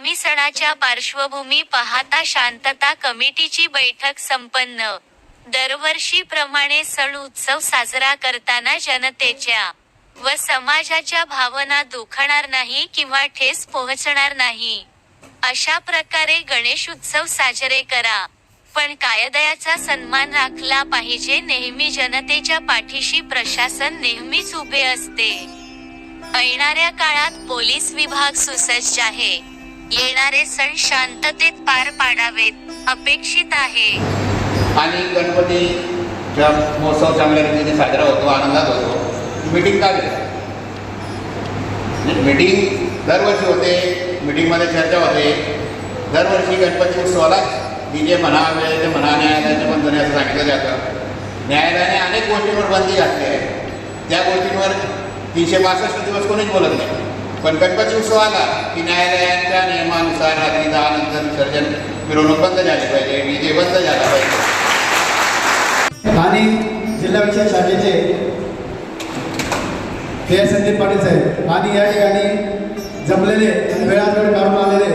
आगामी सणाच्या पार्श्वभूमी पाहता शांतता कमिटीची बैठक संपन्न. दरवर्षीप्रमाणे सण उत्सव साजरा करताना जनतेच्या व समाजाच्या भावना दुखणार नाही किंवा ठेस पोहोचणार नाही. अशा प्रकारे गणेश उत्सव साजरे करा. पण कायदयाचा सन्मान राखला पाहिजे नेहमी जनतेच्या पाठीशी प्रशासन नेहमीच उभे असते. येणाऱ्या काळात पोलीस विभाग सुसज्ज आहे. येणारे सण शांततेत पार पाडावेत अपेक्षित आहे. आणि गणपतीचा महोत्सव चांगल्या रीतीने साजरा होतो आनंदात होतो मीटिंग का मीटिंग म्हणजे दरवर्षी होते मीटिंगमध्ये चर्चा होते. दरवर्षी गणपती उत्सवाला डी जे म्हणा वेळेचे म्हणा न्यायालयाचे बंधने असं सांगितलं जातं. न्यायालयाने अनेक गोष्टींवर बंदी घातली आहे. त्या गोष्टींवर तीनशे बासष्ट दिवस कोणीच बोलत नाही. पण गणपती उत्सव आला की न्यायालयांच्या नियमानुसार रात्री दहा नंतर विसर्जन मिरवणूक बंद झाली पाहिजे डी जे बंद झाला पाहिजे. आणि जिल्हा विषय शाखेचे के संदीप पाटील साहेब आणि या ठिकाणी जमलेले आणि काढून आलेले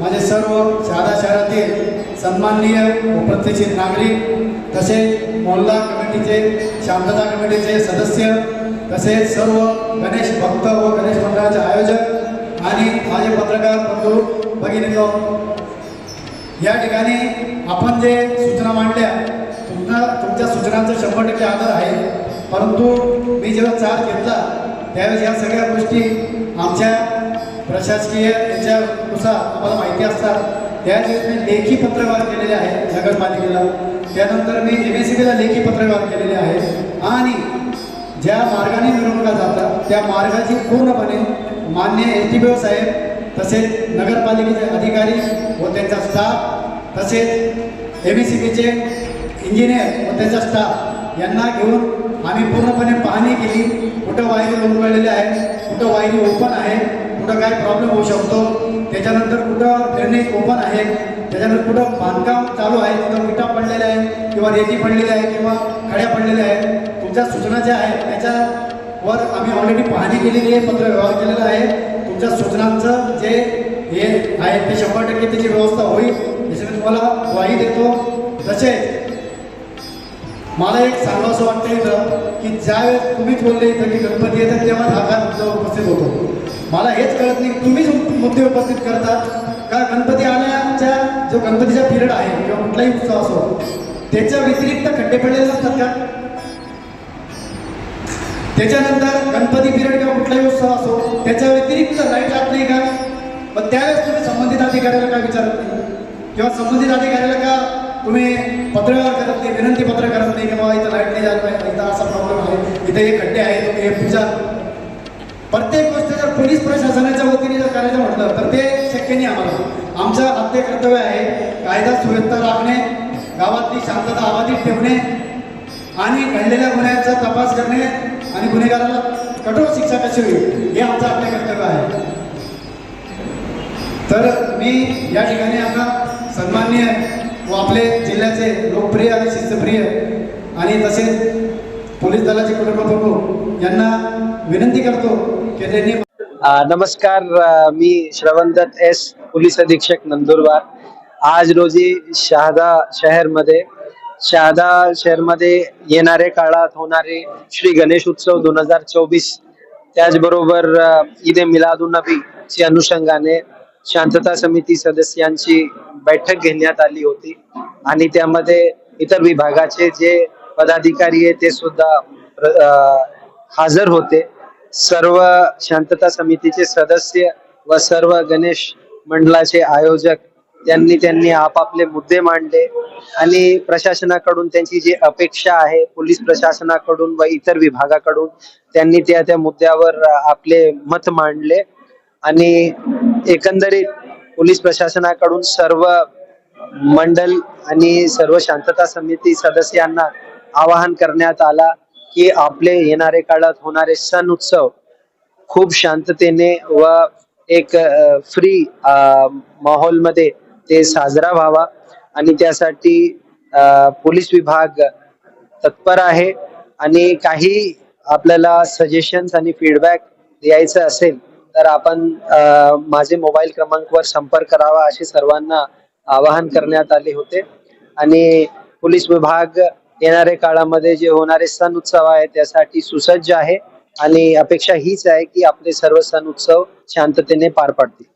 माझे सर्व शहादा शहरातील सन्माननीय व प्रतिष्ठित नागरिक तसेच मोहल्ला कमिटीचे शांतता कमिटीचे सदस्य तसेच सर्व गणेश भक्त व गणेश मंडळाचे आयोजक आणि माझे पत्रकार बंधू भगिनीनो या ठिकाणी आपण जे सूचना मांडल्या तुमच्या तुमच्या सूचनांचा शंभर टक्के आदर आहे. परंतु मी जेव्हा चार्ज घेतला त्यावेळेस या सगळ्या गोष्टी आमच्या प्रशासकीय याच्यानुसार आम्हाला माहिती असतात. त्यावेळेस मी लेखी पत्रव्यवहार केलेले आहे नगरपालिकेला. त्यानंतर मी एम एस सी बीला लेखी पत्रव्यवहार केलेले आहे आणि ज्या मार्गाने मिरवणुका जातात त्या मार्गाची पूर्णपणे मान्य एस टी साहेब तसेच नगरपालिकेचे अधिकारी व त्यांचा स्टाफ तसेच एम सी बीचे इंजिनियर व त्यांचा स्टाफ यांना घेऊन आम्ही पूर्णपणे पाहणी केली. कुठं वाहिनी उलगडलेल्या आहेत कुठं वाहिनी ओपन आहे कुठं काय प्रॉब्लेम होऊ शकतो त्याच्यानंतर कुठं ड्रेनेज ओपन आहे त्याच्यानंतर कुठं बांधकाम चालू आहे तिथं विटा पडलेल्या आहे किंवा रेती पडलेल्या आहे किंवा खड्या पडलेल्या आहेत. तुमच्या सूचना ज्या आहेत त्याच्यावर आम्ही ऑलरेडी पाहणी केलेली आहे पत्र व्यवहार केलेला आहे. तुमच्या सूचनांचं जे हे आहे ते शंभर टक्के त्याची व्यवस्था होईल. जसे मी तुम्हाला ग्वाही देतो. तसेच मला एक सांगावं वाटतं इथं की ज्यावेळेस तुम्हीच बोलले इथं की गणपती येतात तेव्हा हा मुद्दा उपस्थित होतो. मला हेच कळत नाही तुम्हीच मुद्दे उपस्थित करता. का गणपती आल्याच्या जो गणपतीचा पिरियड आहे किंवा कुठलाही उत्सव असो त्याच्या व्यतिरिक्त खड्डे पडलेले असतात का? त्याच्यानंतर गणपती पिरियड किंवा कुठलाही उत्सव असो त्याच्या व्यतिरिक्त लाइट जात नाही का? पण त्यावेळेस तुम्ही संबंधित अधिकाऱ्याला का विचारत नाही? किंवा संबंधित अधिकाऱ्याला का तुम्ही पत्रव्यवहार करत नाही विनंती पत्र करत नाही किंवा इथं लाइट नाही जात पाहिजे इथं असा प्रॉब्लेम आहे इथे हे खड्डे आहे तुम्ही हे पूजा. प्रत्येक गोष्ट जर पोलीस प्रशासनाच्या वतीने जर करायचं म्हटलं तर ते शक्य नाही आम्हाला. आमचं आद्य कर्तव्य आहे कायदा सुव्यवस्था राखणे गावातली शांतता अबाधित ठेवणे आणि घडलेल्या गुन्ह्यांचा तपास करणे आणि गुन्हेगाराला कठोर शिक्षा कशी होईल हे आमचं आपले कर्तव्य आहे. तर मी या ठिकाणी आता सन्माननीय व आपले जिल्ह्याचे लोकप्रिय आणि शिस्तप्रिय आणि तसेच पोलीस दलाचे कुटुंबप्रमुख यांना विनंती करतो की त्यांनी नमस्कार मी श्रवणदत्त एस पोलीस अधीक्षक नंदुरबार. आज रोजी शहादा शहरमध्ये शहादा शहरमध्ये येणाऱ्या काळात होणारे श्री गणेश उत्सव दोन हजार चोवीस. त्याचबरोबर ईद ए मिलादुन्नबी ची अनुषंगाने शांतता समिती सदस्यांची बैठक घेण्यात आली होती. आणि त्यामध्ये इतर विभागाचे जे पदाधिकारी आहे ते सुद्धा हजर होते. सर्व शांतता समितीचे सदस्य व सर्व गणेश मंडळाचे आयोजक त्यांनी त्यांनी आपापले मुद्दे मांडले आणि प्रशासनाकडून त्यांची जी अपेक्षा आहे पोलीस प्रशासनाकडून व इतर विभागाकडून त्यांनी त्या त्या मुद्द्यावर आपले मत मांडले आणि एकंदरीत पोलीस प्रशासनाकडून सर्व मंडल आणि सर्व शांतता समिती सदस्यांना आवाहन करण्यात आला की आपले येणारे काळात होणारे सण उत्सव खूप शांततेने व एक फ्री माहोलमध्ये ते साजरा व्हावा. आणि त्यासाठी पोलीस विभाग तत्पर आहे. आणि काही आपल्याला सजेशन्स आणि फीडबॅक द्यायचं असेल तर आपण माझे मोबाईल क्रमांकवर संपर्क करावा असे सर्वांना आवाहन करण्यात आले होते. आणि पोलीस विभाग येणाऱ्या काळामध्ये जे होणारे सण उत्सव आहे त्यासाठी सुसज्ज आहे. आणि अपेक्षा हीच आहे की आपले सर्व सण उत्सव शांततेने पार पाडतील.